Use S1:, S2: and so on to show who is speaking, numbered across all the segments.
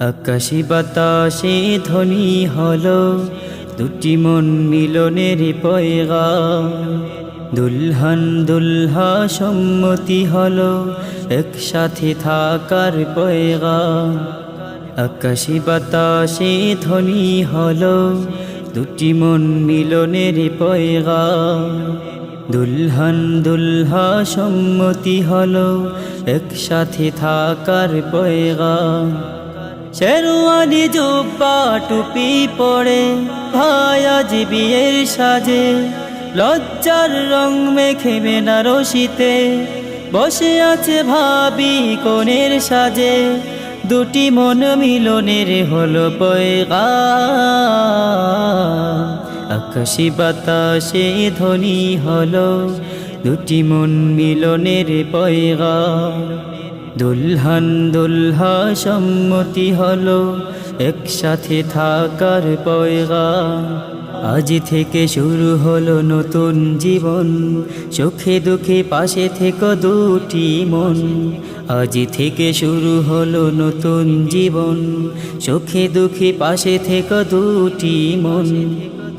S1: আকাশি বাতাসে ধ্বনি হলো, দুটি মন মিলনের পয়গা দুলহান দুলহা সম্মতি হলো, একসাথে থাকার পয়গা আকাশি বাতাসে ধ্বনি হলো, দুটি মন মিলনের পয়গা দুলহান দুলহা সম্মতি হলো, একসাথে থাকার পয়গা শেরওয়ানি জুব্বা টুপি পরে ভাই আজ বিয়ের সাজে। লজ্জার রং মেখে বেনারসিতে বসে আছে ভাবি কোণের সাজে। দুটি মন মিলনের হলো পয়গা বাতাসে ধ্বনি হলো, দুটি মন মিলনের পয়গা দুলহান দুলহা সম্মতি হলো একসাথে থাকার পয়গা আজ থেকে শুরু হলো নতুন জীবন, সুখে দুঃখে পাশে থেকে দুটি মন। আজ থেকে শুরু হলো নতুন জীবন, সুখে দুঃখে পাশে থেকে দুটি মন।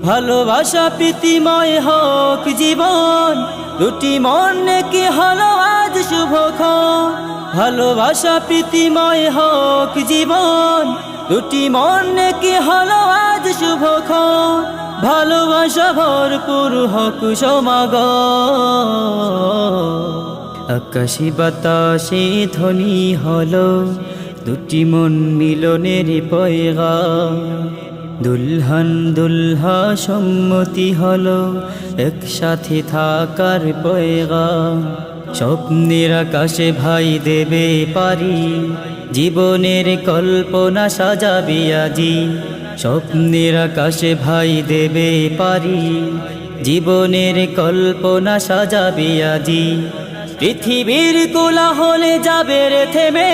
S1: ভালোবাসা প্রীতিময় হোক জীবন, দুটি মন কি হলো শুভক্ষণ ভালোবাসা প্রীতিময় হোক জীবন। দুটি মন কি হলো আজ শুভক্ষণ ভালোবাসা ভরপুর হোক সমাগ আকাশি বাতাসে ধ্বনি হলো। দুটি মন মিলনের পয়গা দুলহান দুলহা সম্মতি হলো, একসাথে থাকার পয়গা স্বপ্নের আকাশে ভাই দেবে পারি, জীবনের কল্পনা সাজাবি আজি। স্বপ্নের আকাশে ভাই দেবে পারি, জীবনের কল্পনা সাজাবি আজি। পৃথিবীর কোলা হলে যাবে রে থেমে,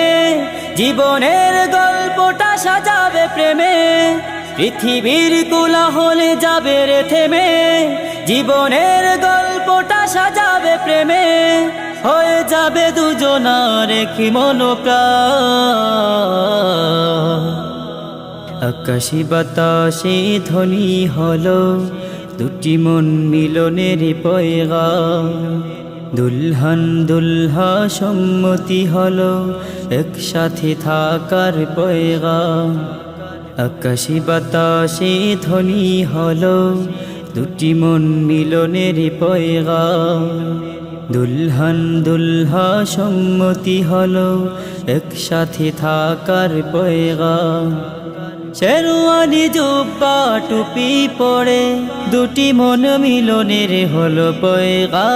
S1: জীবনের গল্পটা সাজাবে প্রেমে। পৃথিবীর কোলা হলে যাবে রে থেমে, জীবনের গল্পটা সাজাবে প্রেমে, হয়ে যাবে দুজনার কি মনোপ্রা আকাশি বাতাসে ধ্বনি হলো, দুটি মন মিলনের পয়গা দুলহান দুলহা সম্মতি হলো, একসাথে থাকার পয়গা আকাশি বাতাসে ধ্বনি হলো, দুটি মন মিলনের পয়গা দুলহান দুলহা সম্মতি হলো, একসাথে থাকার পয়গা শেরওয়ানি জুব্বা টুপি পরে, দুটি মন মিলনের হলো পয়গা